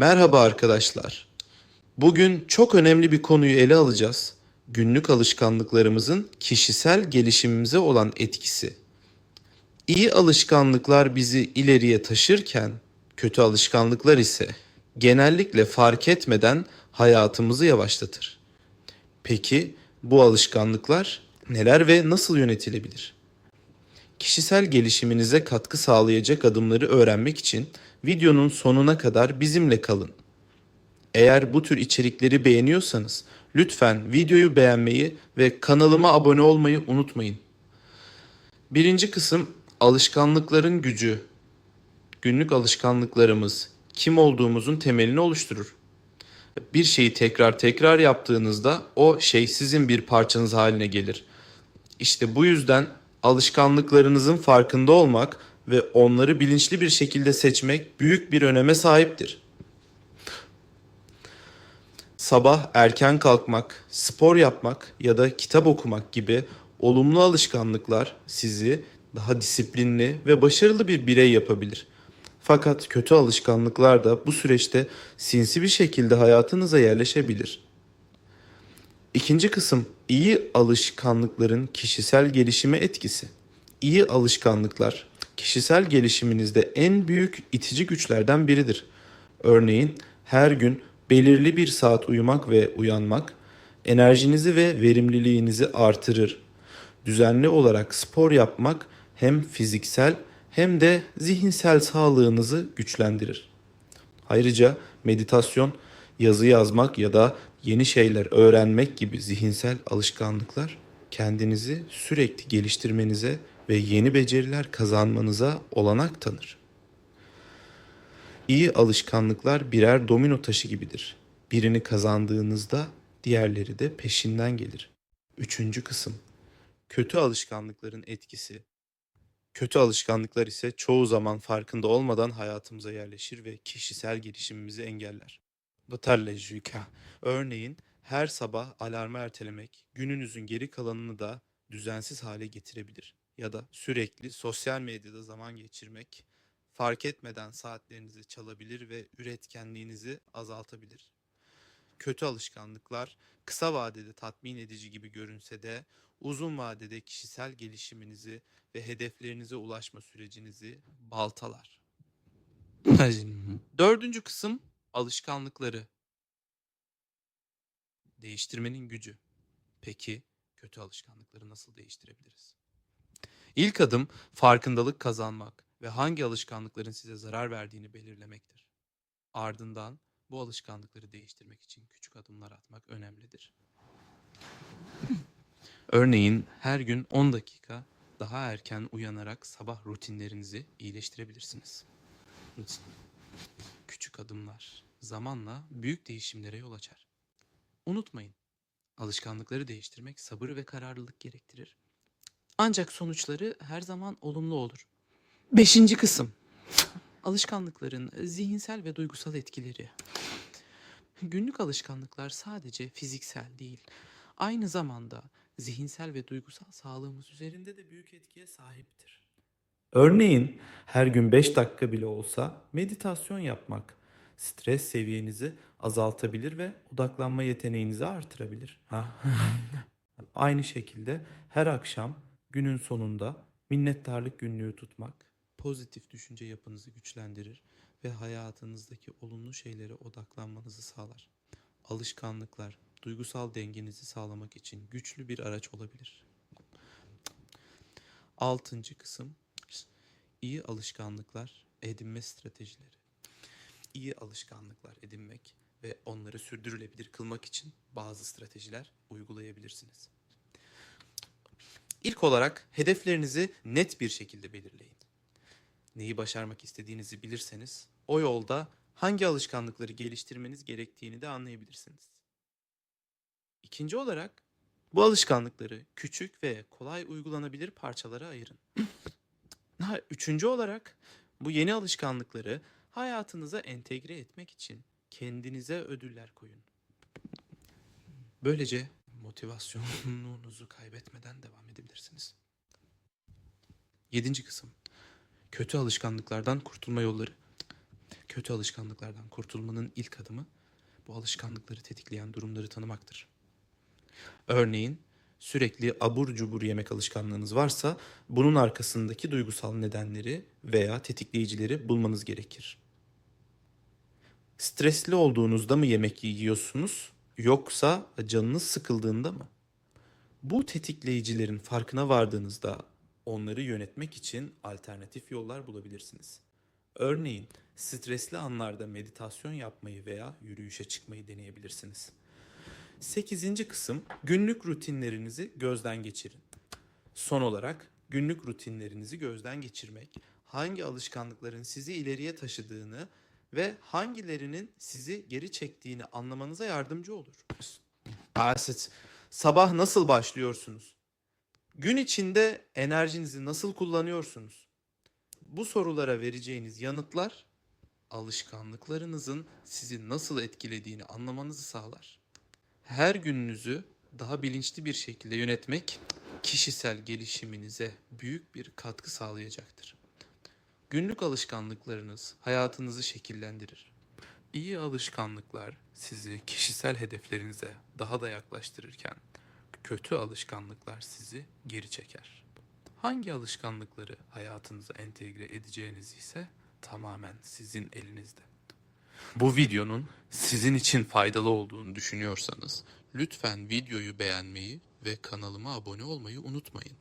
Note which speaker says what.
Speaker 1: Merhaba arkadaşlar. Bugün çok önemli bir konuyu ele alacağız. Günlük alışkanlıklarımızın kişisel gelişimimize olan etkisi. İyi alışkanlıklar bizi ileriye taşırken kötü alışkanlıklar ise genellikle fark etmeden hayatımızı yavaşlatır. Peki bu alışkanlıklar neler ve nasıl yönetilebilir? Kişisel gelişiminize katkı sağlayacak adımları öğrenmek için videonun sonuna kadar bizimle kalın. Eğer bu tür içerikleri beğeniyorsanız lütfen videoyu beğenmeyi ve kanalıma abone olmayı unutmayın. Birinci kısım alışkanlıkların gücü. Günlük alışkanlıklarımız kim olduğumuzun temelini oluşturur. Bir şeyi tekrar tekrar yaptığınızda o şey sizin bir parçanız haline gelir. İşte bu yüzden alışkanlıklarınızın farkında olmak ve onları bilinçli bir şekilde seçmek büyük bir öneme sahiptir. Sabah erken kalkmak, spor yapmak ya da kitap okumak gibi olumlu alışkanlıklar sizi daha disiplinli ve başarılı bir birey yapabilir. Fakat kötü alışkanlıklar da bu süreçte sinsi bir şekilde hayatınıza yerleşebilir. İkinci kısım iyi alışkanlıkların kişisel gelişime etkisi. İyi alışkanlıklar kişisel gelişiminizde en büyük itici güçlerden biridir. Örneğin her gün belirli bir saat uyumak ve uyanmak enerjinizi ve verimliliğinizi artırır. Düzenli olarak spor yapmak hem fiziksel hem de zihinsel sağlığınızı güçlendirir. Ayrıca meditasyon, yazı yazmak ya da yeni şeyler öğrenmek gibi zihinsel alışkanlıklar kendinizi sürekli geliştirmenize ve yeni beceriler kazanmanıza olanak tanır. İyi alışkanlıklar birer domino taşı gibidir. Birini kazandığınızda diğerleri de peşinden gelir. Üçüncü kısım. Kötü alışkanlıkların etkisi. Kötü alışkanlıklar ise çoğu zaman farkında olmadan hayatımıza yerleşir ve kişisel gelişimimizi engeller. Batarlejika. Örneğin her sabah alarmı ertelemek gününüzün geri kalanını da düzensiz hale getirebilir. Ya da sürekli sosyal medyada zaman geçirmek fark etmeden saatlerinizi çalabilir ve üretkenliğinizi azaltabilir. Kötü alışkanlıklar kısa vadede tatmin edici gibi görünse de uzun vadede kişisel gelişiminizi ve hedeflerinize ulaşma sürecinizi baltalar. Dördüncü kısım alışkanlıkları. Değiştirmenin gücü. Peki kötü alışkanlıkları nasıl değiştirebiliriz? İlk adım farkındalık kazanmak ve hangi alışkanlıkların size zarar verdiğini belirlemektir. Ardından bu alışkanlıkları değiştirmek için küçük adımlar atmak önemlidir. Örneğin her gün 10 dakika daha erken uyanarak sabah rutinlerinizi iyileştirebilirsiniz. Rutin. Küçük adımlar zamanla büyük değişimlere yol açar. Unutmayın, alışkanlıkları değiştirmek sabır ve kararlılık gerektirir. Ancak sonuçları her zaman olumlu olur. Beşinci kısım. Alışkanlıkların zihinsel ve duygusal etkileri. Günlük alışkanlıklar sadece fiziksel değil, aynı zamanda zihinsel ve duygusal sağlığımız üzerinde de büyük etkiye sahiptir. Örneğin her gün 5 dakika bile olsa meditasyon yapmak stres seviyenizi azaltabilir ve odaklanma yeteneğinizi artırabilir. Aynı şekilde her akşam günün sonunda minnettarlık günlüğü tutmak pozitif düşünce yapınızı güçlendirir ve hayatınızdaki olumlu şeylere odaklanmanızı sağlar. Alışkanlıklar duygusal dengenizi sağlamak için güçlü bir araç olabilir. Altıncı kısım iyi alışkanlıklar edinme stratejileri. İyi alışkanlıklar edinmek ve onları sürdürülebilir kılmak için bazı stratejiler uygulayabilirsiniz. İlk olarak hedeflerinizi net bir şekilde belirleyin. Neyi başarmak istediğinizi bilirseniz o yolda hangi alışkanlıkları geliştirmeniz gerektiğini de anlayabilirsiniz. İkinci olarak bu alışkanlıkları küçük ve kolay uygulanabilir parçalara ayırın. Üçüncü olarak bu yeni alışkanlıkları hayatınıza entegre etmek için kendinize ödüller koyun. Böylece motivasyonunuzu kaybetmeden devam edebilirsiniz. Yedinci kısım. Kötü alışkanlıklardan kurtulma yolları. Kötü alışkanlıklardan kurtulmanın ilk adımı bu alışkanlıkları tetikleyen durumları tanımaktır. Örneğin sürekli abur cubur yemek alışkanlığınız varsa bunun arkasındaki duygusal nedenleri veya tetikleyicileri bulmanız gerekir. Stresli olduğunuzda mı yemek yiyorsunuz yoksa canınız sıkıldığında mı? Bu tetikleyicilerin farkına vardığınızda onları yönetmek için alternatif yollar bulabilirsiniz. Örneğin stresli anlarda meditasyon yapmayı veya yürüyüşe çıkmayı deneyebilirsiniz. Sekizinci kısım günlük rutinlerinizi gözden geçirin. Son olarak günlük rutinlerinizi gözden geçirmek, hangi alışkanlıkların sizi ileriye taşıdığını ve hangilerinin sizi geri çektiğini anlamanıza yardımcı olur. Asit, sabah nasıl başlıyorsunuz? Gün içinde enerjinizi nasıl kullanıyorsunuz? Bu sorulara vereceğiniz yanıtlar alışkanlıklarınızın sizi nasıl etkilediğini anlamanızı sağlar. Her gününüzü daha bilinçli bir şekilde yönetmek kişisel gelişiminize büyük bir katkı sağlayacaktır. Günlük alışkanlıklarınız hayatınızı şekillendirir. İyi alışkanlıklar sizi kişisel hedeflerinize daha da yaklaştırırken kötü alışkanlıklar sizi geri çeker. Hangi alışkanlıkları hayatınıza entegre edeceğiniz ise tamamen sizin elinizde. Bu videonun sizin için faydalı olduğunu düşünüyorsanız lütfen videoyu beğenmeyi ve kanalıma abone olmayı unutmayın.